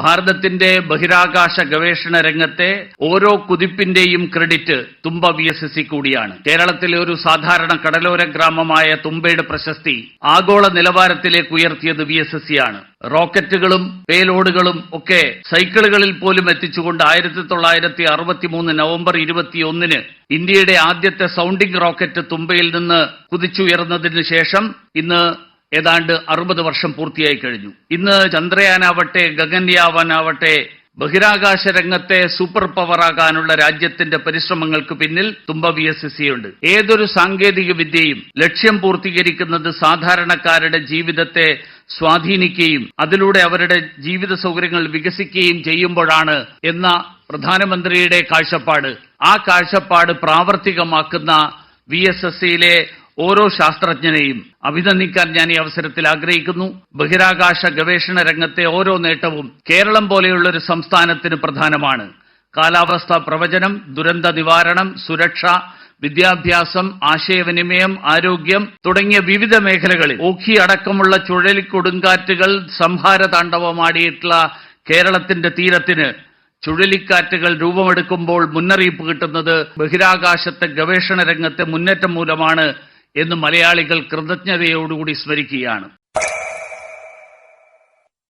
ഭാരതത്തിന്റെ ബഹിരാകാശ ഗവേഷണ രംഗത്തെ ഓരോ കുതിപ്പിന്റെയും credit Thumba V S S C കൂടിയാണ്. കേരളത്തിലെ ഒരു സാധാരണ കടലോര ഗ്രാമമായ തുമ്പയുടെ പ്രശസ്തി ആഗോള നിലവാരത്തിലേക്ക് ഉയർത്തിയത് വി എസ് എസ് സി ആണ്. റോക്കറ്റുകളും പേലോഡുകളും ഒക്കെ സൈക്കിളുകളിൽ പോലും എത്തിച്ചുകൊണ്ട് ആയിരത്തി തൊള്ളായിരത്തി അറുപത്തി മൂന്ന് നവംബർ ഇരുപത്തിയൊന്നിന് ഇന്ത്യയുടെ ആദ്യത്തെ സൗണ്ടിംഗ് റോക്കറ്റ് തുമ്പയിൽ നിന്ന് കുതിച്ചുയർന്നതിന് ശേഷം ഇന്ന് ഏതാണ്ട് അറുപത് വർഷം പൂർത്തിയായി കഴിഞ്ഞു. ഇന്ന് ചന്ദ്രയാനാവട്ടെ ഗഗൻയാവാനാവട്ടെ ബഹിരാകാശ രംഗത്തെ സൂപ്പർ പവറാകാനുള്ള രാജ്യത്തിന്റെ പരിശ്രമങ്ങൾക്ക് പിന്നിൽ തുമ്പ വി എസ് എസ് ഉണ്ട്. ഏതൊരു സാങ്കേതിക വിദ്യയും ലക്ഷ്യം പൂർത്തീകരിക്കുന്നത് സാധാരണക്കാരുടെ ജീവിതത്തെ സ്വാധീനിക്കുകയും അതിലൂടെ അവരുടെ ജീവിത സൗകര്യങ്ങൾ വികസിക്കുകയും ചെയ്യുമ്പോഴാണ് എന്ന പ്രധാനമന്ത്രിയുടെ കാഴ്ചപ്പാട്. ആ കാഴ്ചപ്പാട് പ്രാവർത്തികമാക്കുന്ന വി എസ് എസ് സിയിലെ ഓരോ ശാസ്ത്രജ്ഞനെയും അഭിനന്ദിക്കാൻ ഞാൻ ഈ അവസരത്തിൽ ആഗ്രഹിക്കുന്നു. ബഹിരാകാശ ഗവേഷണ രംഗത്തെ ഓരോ നേട്ടവും കേരളം പോലെയുള്ള ഒരു സംസ്ഥാനത്തിന് പ്രധാനമാണ്. കാലാവസ്ഥാ പ്രവചനം ദുരന്ത നിവാരണം സുരക്ഷ വിദ്യാഭ്യാസം ആശയവിനിമയം ആരോഗ്യം തുടങ്ങിയ വിവിധ മേഖലകളിൽ ഓഖി അടക്കമുള്ള ചുഴലിക്കൊടുങ്കാറ്റുകൾ സംഹാര താണ്ഡവമാടിയിട്ടുള്ള കേരളത്തിന്റെ തീരത്തിന് ചുഴലിക്കാറ്റുകൾ രൂപമെടുക്കുമ്പോൾ മുന്നറിയിപ്പ് കിട്ടുന്നത് ബഹിരാകാശത്തെ ഗവേഷണ രംഗത്തെ മുന്നേറ്റം മൂലമാണ് എന്ന് മലയാളികൾ കൃതജ്ഞതയോടുകൂടി സ്മരിക്കുകയാണ്.